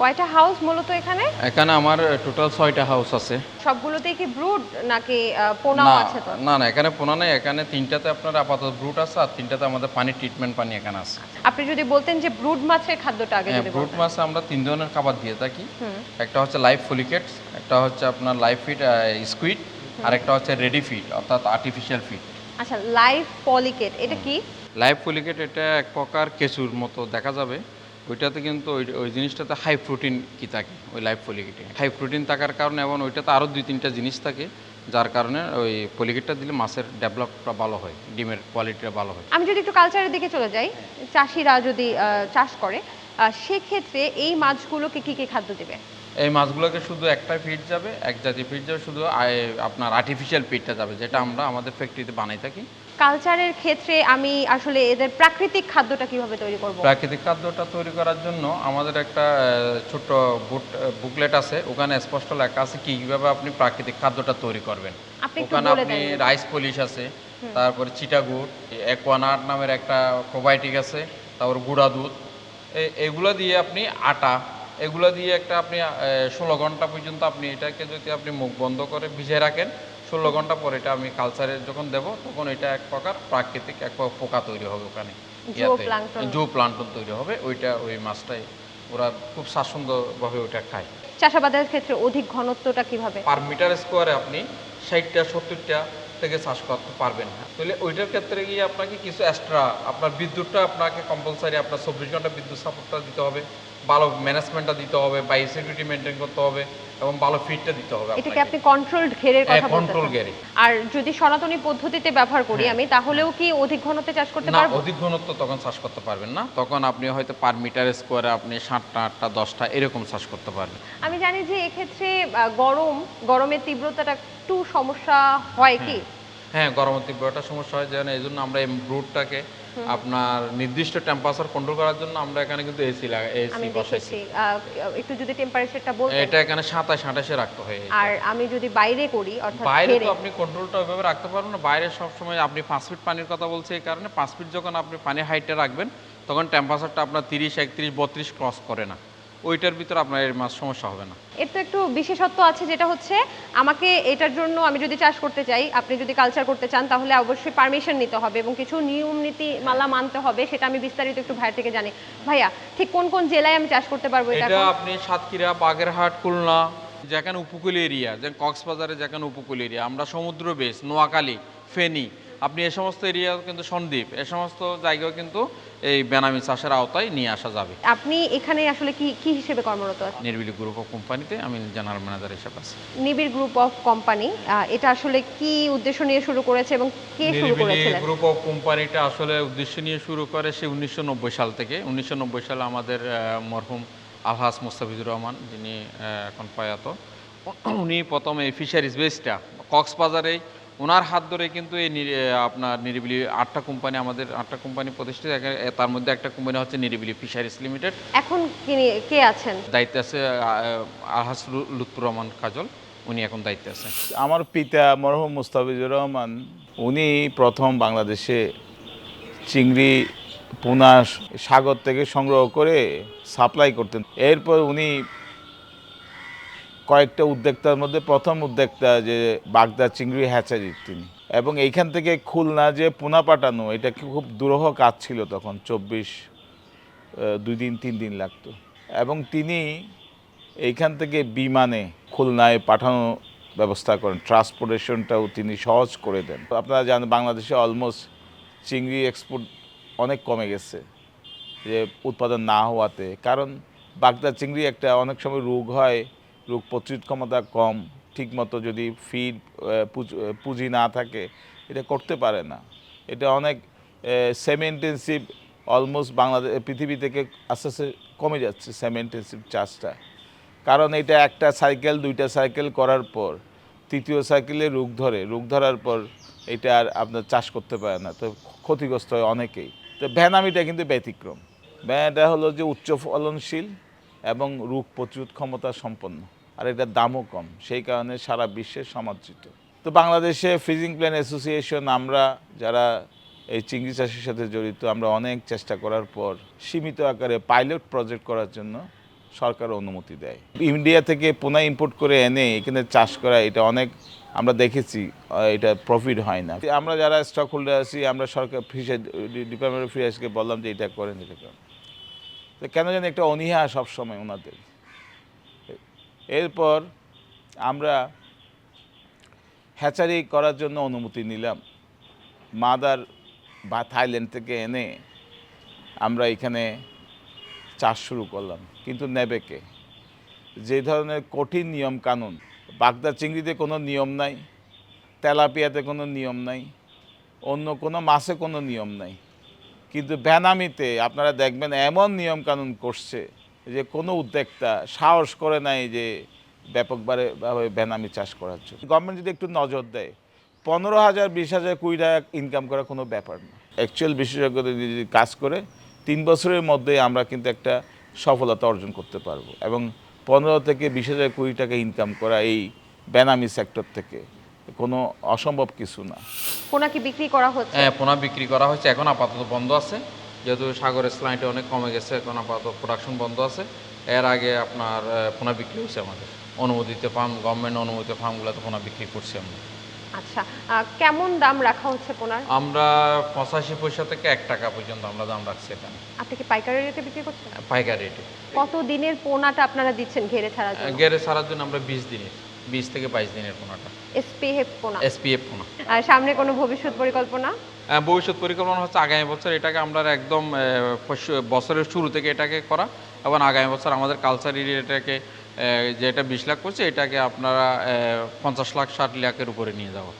কয়টা হাউস মূলত এখানে? এখানে আমার টোটাল ছয়টা হাউস আছে। সবগুলোতেই কি ব্রুড নাকি পোনাও আছে তো? না না এখানে পোনা নেই। এখানে তিনটাতে আপনার আপাতত ব্রুট আছে আর তিনটাতে আমাদের পানির ট্রিটমেন্ট পানি এখানে আছে। আপনি যদি বলতেন যে ব্রুড মাছের খাদ্যটা আগে হ্যাঁ যদি ব্রুট বলতেন। মাছে আমরা তিন ধরনের খাবার দিয়ে থাকি। একটা হচ্ছে লাইভ ফলিকেটস একটা হচ্ছে আপনার লাইভ ফিড স্কুইড আর একটা হচ্ছে রেডি ফিড অর্থাৎ আর্টিফিশিয়াল ফিড আচ্ছা লাইভ পলিকেট এটা কি? লাইভ ফলিকেট এটা এক প্রকার কেঁচুর মতো দেখা যাবে। ওইটাতে কিন্তু ওই ওই জিনিসটাতে হাই প্রোটিন কী থাকে? ওই লাইফ ফলিকেটে হাই প্রোটিন থাকার কারণে এবং ওইটাতে আরও দুই তিনটা জিনিস থাকে, যার কারণে ওই ফলিকেটটা দিলে মাছের ডেভেলপটা ভালো হয়, ডিমের কোয়ালিটিটা ভালো হয়। আমি যদি একটু কালচারের দিকে চলে যাই, চাষিরা যদি চাষ করে সেক্ষেত্রে এই মাছগুলোকে কী কী খাদ্য দেবে? এই মাছগুলোকে শুধু একটা ফিড যাবে এক জাতীয় ফিড যাবে শুধু আপনার আর্টিফিশিয়াল ফিডটা যাবে যেটা আমরা আমাদের ফ্যাক্টরিতে বানাই থাকি। কালচারের ক্ষেত্রে আমি আসলে এদের প্রাকৃতিক খাদ্যটা কীভাবে তৈরি করব? প্রাকৃতিক খাদ্যটা তৈরি করার জন্য আমাদের একটা ছোট্ট বুট বুকলেট আছে ওখানে স্পষ্ট লেখা আছে কি কীভাবে আপনি প্রাকৃতিক খাদ্যটা তৈরি করবেন। ওখানে আপনি রাইস পলিশ আছে তারপরে চিটাগুড় অ্যাকোয়ানাট নামের একটা প্রোবায়োটিক আছে তারপর গুঁড়া দুধ এগুলো দিয়ে আপনি আটা এগুলো দিয়ে একটা আপনি ষোলো ঘণ্টা পর্যন্ত আপনি এটাকে যদি আপনি মুখ বন্ধ করে ভিজে রাখেন ষোলো ঘণ্টা পর এটা আমি কালচারে যখন দেব তখন এটা এক প্রকার প্রাকৃতিক এক প্রকার পোকা তৈরি হবে ওখানে। Zooplankton. তৈরি হবে ওইটা ওই মাছটাই ওরা খুব স্বাচ্ছন্দ্যভাবে ওইটা খায়। চাষাবাদের ক্ষেত্রে অধিক ঘনত্বটা কীভাবে? পার মিটার স্কোয়ারে আপনি ষাটটা সত্তরটা থেকে চাষ করতে পারবেন না। তাহলে ওইটার ক্ষেত্রে গিয়ে আপনাকে কিছু এক্সট্রা আপনার বিদ্যুৎটা আপনাকে কম্পালসারি আপনার চব্বিশ ঘণ্টা বিদ্যুৎ সাপোর্টটা দিতে হবে ভালো ম্যানেজমেন্টটা দিতে হবে বাই সিকিউরিটি মেনটেন করতে হবে এবং ভালো ফিডটা দিতে হবে এটাকে আপনি কন্ট্রোলড ঘেরের হ্যাঁ, কথা বলতেছেন। ঘেরে। আর যদি সনাতনী পদ্ধতিতে ব্যবহার করি আমি তাহলেও কি অধিক ঘনত্বে চাষ করতে না পারব? অধিক ঘনত্ব তখন চাষ করতে পারবেন না। তখন আপনি হয়তো পার মিটার স্কোয়ারে আপনি সাতটা আটটা দশটা এরকম চাষ করতে পারবেন। আমি জানি যে এক্ষেত্রে গরম গরমের তীব্রতাটা একটু সমস্যা হয় কি? হ্যাঁ গরমের তীব্রতা সমস্যা হয় যেন এই জন্য আমরা এই ব্রুটটাকে আপনার নির্দিষ্ট টেম্পারেচার কন্ট্রোল করার জন্য আমরা এখানে কিন্তু এসি লাগা এসি বসাইছি। একটু যদি টেম্পারেচারটা বলতেন। এটা এখানে সাতাশ আঠাশে রাখতে হয় আর আমি যদি বাইরে করি অর্থাৎ বাইরে তো আপনি কন্ট্রোলটা ওইভাবে রাখতে পারবেন না। বাইরে সবসময় আপনি পাঁচ ফিট পানির কথা বলছি এই কারণে পাঁচ ফিট যখন আপনি পানি হাইটে রাখবেন তখন টেম্পারেচারটা আপনার তিরিশ একত্রিশ বত্রিশ ক্রস করে না। ওইটার ভিতরে আপনার এর মাছ সমস্যা হবে না। এর তো একটু বিশেষত্ব আছে যেটা হচ্ছে আমাকে এটার জন্য আমি যদি চাষ করতে চাই আপনি যদি কালচার করতে চান তাহলে অবশ্যই পারমিশন নিতে হবে এবং কিছু নিয়ম নীতি মালা মানতে হবে সেটা আমি বিস্তারিত একটু ভাইয়ের থেকে জানি। ভাইয়া ঠিক কোন কোন জেলায় আমি চাষ করতে পারব এটা এটা আপনি সাতক্ষীরা বাগেরহাট খুলনা যেখানে উপকূল এরিয়া যেমন কক্সবাজারে যেখানে উপকূল এরিয়া আমরা সমুদ্র বেস নোয়াখালী ফেনী আপনি এ সমস্ত এরিয়া কিন্তু সন্দ্বীপ এ সমস্ত জায়গাও কিন্তু এই বেনামি চাষের আওতায় নিয়ে আসা যাবে। আপনি এখানে আসলে কি কি হিসেবে কর্মরত আছেন? নির্বিলি গ্রুপ অফ কোম্পানিতে আমি জেনারেল ম্যানেজার হিসেবে আছি। নিবিড় গ্রুপ অফ কোম্পানি এটা আসলে কি উদ্দেশ্য নিয়ে শুরু করেছে এবং কে শুরু করেছিলেন? গ্রুপ অফ কোম্পানিটা আসলে উদ্দেশ্য নিয়ে শুরু করে সে উনিশশো নব্বই সাল থেকে। উনিশশো নব্বই সালে আমাদের মরহুম আলহাস মুস্তাফিজুর রহমান যিনি এখন প্রয়াত উনি প্রথম এই ফিশারিজ বেসটা কক্সবাজারে ওনার হাত ধরে কিন্তু এই আপনার নিরিবিলি আটটা কোম্পানি আমাদের আটটা কোম্পানি প্রতিষ্ঠিত। তার মধ্যে একটা কোম্পানি হচ্ছে নিরিবিলি ফিশারিজ লিমিটেড। এখন কি- কে আছেন? দায়িত্বে আছে আহ, আলহাস লুৎফুর রহমান কাজল। উনি এখন দায়িত্বে আছেন। আমার পিতা মরহুম মুস্তাফিজুর রহমান উনি প্রথম বাংলাদেশে চিংড়ি পোনা সাগর থেকে সংগ্রহ করে সাপ্লাই করতেন। এরপর উনি কয়েকটা উদ্যোক্তার মধ্যে প্রথম উদ্যোক্তা যে বাগদা চিংড়ি হ্যাচারির তিনি। এবং এইখান থেকে খুলনা যে পোনা পাঠানো এটা খুব দুরহ কাজ ছিল তখন, চব্বিশ দুই দিন, তিন দিন লাগতো। এবং তিনি এইখান থেকে বিমানে খুলনায় পাঠানো ব্যবস্থা করেন, ট্রান্সপোর্টেশনটাও তিনি সহজ করে দেন। আপনারা জানেন, বাংলাদেশে অলমোস্ট চিংড়ি এক্সপোর্ট অনেক কমে গেছে, যে উৎপাদন না হওয়াতে। কারণ বাগদা চিংড়ি একটা অনেক সময় রোগ হয় রোগ প্রতিরোধ ক্ষমতা কম, ঠিকমতো যদি ফিড পুঁজি না থাকে, এটা করতে পারে না। এটা অনেক সেমি ইন্টেন্সিভ অলমোস্ট বাংলাদেশ পৃথিবী থেকে আস্তে আস্তে কমে যাচ্ছে সেমি ইন্টেন্সিভ চাষটা। কারণ এটা একটা সাইকেল দুইটা সাইকেল করার পর, তৃতীয় সাইকেলে রোগ ধরে। রোগ ধরার পর এটা আর আপনার চাষ করতে পারে না, তো ক্ষতিগ্রস্ত হয় অনেকেই। তো ভ্যানামিটা কিন্তু ব্যতিক্রম। ভ্যানাটা হলো যে উচ্চ ফলনশীল এবং রোগ প্রতিরোধ ক্ষমতা সম্পন্ন। আর এটার দামও কম। সেই কারণে সারা বিশ্বে সমাদৃত। তো বাংলাদেশে ফ্রিজিং প্ল্যান অ্যাসোসিয়েশন, আমরা যারা এই চিংড়ি চাষের সাথে জড়িত, আমরা অনেক চেষ্টা করার পর সীমিত আকারে পাইলট প্রজেক্ট করার জন্য সরকার অনুমতি দেয়। ইন্ডিয়া থেকে পোনা ইম্পোর্ট করে এনে এখানে চাষ করা, এটা অনেক আমরা দেখেছি, এটা প্রফিট হয় না। আমরা যারা স্টক হোল্ডার আছি, আমরা সরকার ফিশার ডিপার্টমেন্ট অফ ফিশার্সকে বললাম যে এটা করেন এটা করেন। তো কেন জানি একটা অনীহা সবসময় ওনাদের। এরপর আমরা হ্যাচারি করার জন্য অনুমতি নিলাম। মাদার বা থাইল্যান্ড থেকে এনে আমরা এখানে চাষ শুরু করলাম, কিন্তু নেবেকে যে ধরনের কঠিন নিয়ম কানুন বাগদা চিংড়িতে কোনো নিয়ম নাই, তেলাপিয়াতে কোনো নিয়ম নাই, অন্য কোনো মাছে কোনো নিয়ম নাই। কিন্তু বেনামিতে আপনারা দেখবেন এমন নিয়ম কানুন করছে যে কোনো উদ্যোক্তা সাহস করে নাই যে ব্যাপকভাবে ভাবে বেনামি চাষ করার জন্য। গভর্নমেন্ট যদি একটু নজর দেয় পনেরো হাজার বিশ হাজার কুড়ি টাকা ইনকাম করা কোনো ব্যাপার না। অ্যাকচুয়াল বিশেষজ্ঞদের যদি কাজ করে তিন বছরের মধ্যে আমরা কিন্তু একটা সফলতা অর্জন করতে পারব এবং পনেরো থেকে বিশ হাজার কুড়ি টাকা ইনকাম করা এই বেনামি সেক্টর থেকে কোনো অসম্ভব কিছু না। পোনা কি বিক্রি করা হচ্ছে? হ্যাঁ পোনা বিক্রি করা হয়েছে। এখন আপাতত বন্ধ আছে। যেহেতু সাগরের স্লাইটে অনেক কমে গেছে এখন আপাতত প্রোডাকশন বন্ধ আছে। এর আগে আপনার পোনা বিক্রি হয়েছে আমাদের। অনুমোদিত ফার্ম গভর্নমেন্ট অনুমোদিত ফার্মগুলোতে পোনা বিক্রি করছি আমরা। আচ্ছা কেমন দাম রাখা হচ্ছে পোনার আমরা পঁচাশি পয়সা থেকে এক টাকা পর্যন্ত আমরা দাম রাখছি এখানে। আপনি কি পাইকারি রেটে বিক্রি করছেন? পাইকারি রেটে। কত দিনের পোনাটা আপনারা দিচ্ছেন ঘেরে ছাড়ার জন্য? গেড়ে সারার জন্য আমরা বিশ দিনের বিশ থেকে বাইশ দিনের পোনাটা এসপিএফ পোনা এসপিএফ পোনা আর সামনে কোনো ভবিষ্যৎ পরিকল্পনা? ভবিষ্যৎ পরিকল্পনা হচ্ছে আগামী বছর এটাকে আমরা একদম বছরের শুরু থেকে এটাকে করা এবং আগামী বছর আমাদের কালচার এটাকে যেটা বিশ লাখ করছে, এটাকে আপনারা পঞ্চাশ লাখ, ষাট লাখের উপরে নিয়ে যাওয়া।